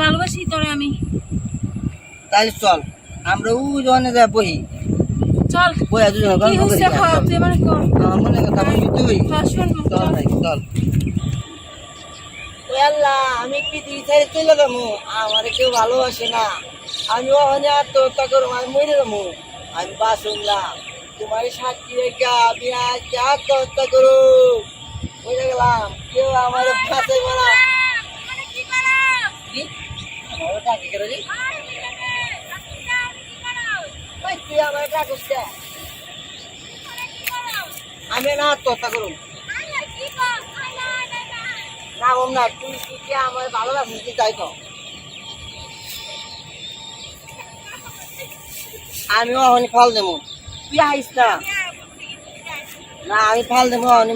ভালোবাসি তোরে আমি। তাহলে চল আমরা ওই জনে যা বহি। চল। বইয়া দুজন কি গল্প করি। হচ্ছে হ তুই আমার কর আমার কথা বলবি তুই। হ্যাঁ শুনব চল চল ভাই চল। ওই আল্লাহ আমি পৃথিবী ছেড়ে চলে যাব। আমার কেউ ভালোবাসে না। আমি ওখানে আত্মহত্যা করব আমি মরে যাব। আমি বাসুন না তোমার সাক্ষী রেখে আমি আজকে আত্মহত্যা করো বুঝে গেলাম কেউ আমার ফাঁসে মারা আমি না আত্মহত্যা করব না ওম না তুই কি আমার ভালোবাসিস কি তাই তো আমিও অহনি ফল দেবো। তুই আইস না। না আমি ফল দেবো অহনি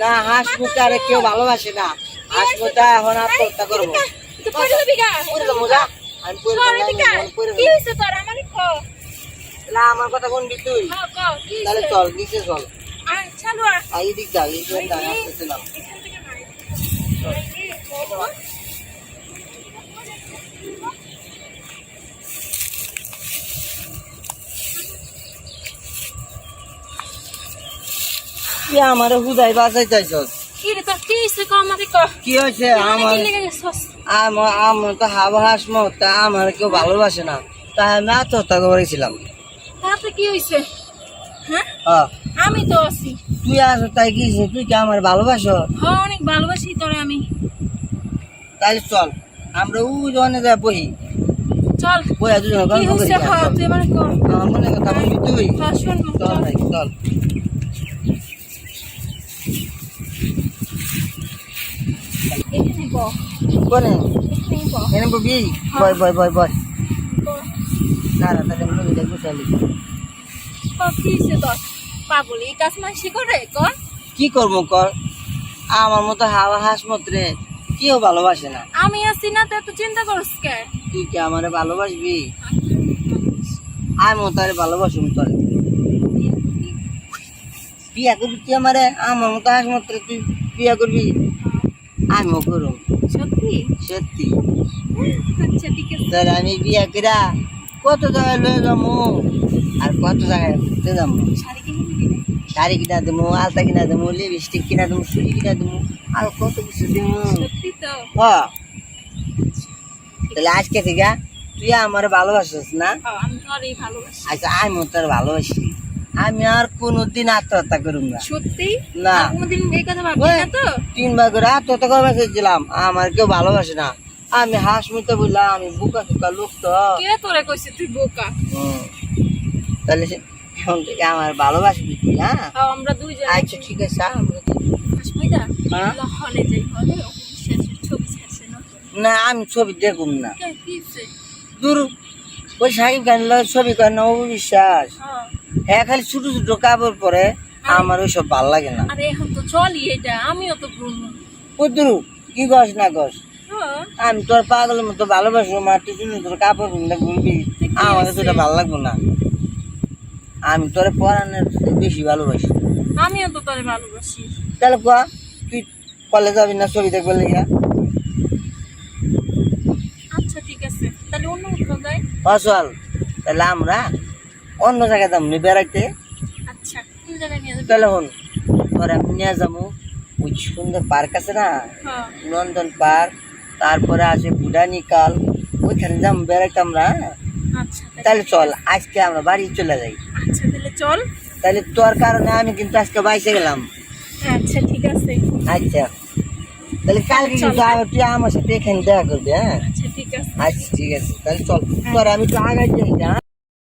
না হাঁস মুখে আরে কেউ ভালোবাসে না। এখন আত্মহত্যা করব। আমার ক? না আমার কথা শুনবি তুই? ক তাহলে চল নিচে চল। এদিক যা আসতেছিলাম আমার হুদাই বাঁচাই চাইছস কি আমারে ক। কি হয়েছে? আমার কি লেগে গেছস আমার আমার তো হাবা হাস আমার কেউ ভালোবাসে না। তাই আমি আত্মহত্যা করেছিলাম। তাতে কি হয়েছে? হ্যাঁ? হ্যাঁ। আমি তো আছি। তুই আস তাই কি তুই কি আমার ভালোবাসো? হ্যাঁ অনেক ভালোবাসি তোরে আমি। তাহলে চল আমরা ওই জনে যা বহি। চল। করি। হ্যাঁ তুই মনে কথা বলবি তুই। শুনব চল চল। বয় ব। না না তাহলে আমি দেখব চালি ক কি হয়েছে তোর? পাগল এই কাজ মাসি করে? কর। কি করব কর? আমার মতো হাওয়া হাঁস মত্রে কেউ ভালোবাসে না। আমি আছি না তো চিন্তা করস কে? তুই কি আমারে ভালোবাসবি? আমি তারে ভালোবাসুম তোরে। বিয়া করবি তুই আমারে? আমার মতো হাঁস মত্র তুই বিয়া করবি? আমিও করুম সত্যি? সত্যি। আচ্ছা ঠিক আছে। তাহলে আমি বিয়া করা কত জায়গায় লয়ে যাব? আর কত জায়গায় ঘুরতে যাব? শাড়ি কিনে দিবি আলতা কিনা দেবো লিপস্টিক কিনা দেবো চুড়ি কিনা দেবো আর কত কিছু দেবো? হ্যাঁ তাহলে আজকে থেকে তুই আমার ভালোবাসিস না? আমি তোরই ভালোবাসি। আচ্ছা আমি তোর ভালোবাসি। আমি আর কোনোদিন আত্মহত্যা করুম না। সত্যি? না। কোনোদিন এই কথা ভাববি না তো? তিনবার করে আত্মহত্যা করবার চেয়েছিলাম আমার কেউ ভালোবাসে না। আমি হাঁস মুখে বললাম আমি বুকা সুকা লোক তো। কে তোরে কইছে তুই বোকা? তাহলে এখন থেকে আমার ভালোবাসবি তুই হ্যাঁ? হ্যাঁ, আমরা দুইজন আচ্ছা ঠিক আছে। আমরা তো- আসমিদা হ্যাঁ? হলে যাই হলে ছবি না না আমি ছবি দেখুম না? দূর ওই সাহিব গান ছবি করে না বিশ্বাস হ্যাঁ খালি ছোট ছোট কাপড় পরে আমার ওইসব ভালো লাগে না। আরে এখন তো চলি এটা আমিও তো কুদরু কি গস না গস হ্যাঁ। আমি তোর পাগলের মতো ভালোবাসবো মা তুই শুনে তোর কাপড় কিনতে ঘুরবি আমার? তোটা ভালো লাগবো না। আমি তোর পড়ানোর বেশি ভালোবাসি। আমিও তো তোরে ভালোবাসি। তাহলে কোয়া তুই কলেজ যাবি না ছবি দেখবে লেগে আচ্ছা ঠিক আছে। তাহলে অন্য কোথাও যাই। তাহলে আমরা অন্য জায়গায় যাব নি বেড়াইতে আচ্ছা কোন জায়গায় নিয়ে যাবি? তাহলে হন তোর আমি নিয়ে যাব ওই সুন্দর পার্ক আছে না? হ্যাঁ। নন্দন পার্ক তারপরে আছে বুড়ানিকাল ওইখানে যাব বেড়াইতে আমরা হ্যাঁ? আচ্ছা তাহলে- চল আজকে আমরা বাড়ি চলে যাই। আচ্ছা তাহলে চল। তাহলে তোর কারণে আমি কিন্তু আজকে বাইসে গেলাম। আচ্ছা ঠিক আছে। আচ্ছা। তাহলে কালকে কিন্তু তুই আমার সাথে এখানে দেখা করবি হ্যাঁ? আচ্ছা ঠিক আছে। আচ্ছা ঠিক আছে। তাহলে চল তোর আমি তো আগাই যাই হ্যাঁ?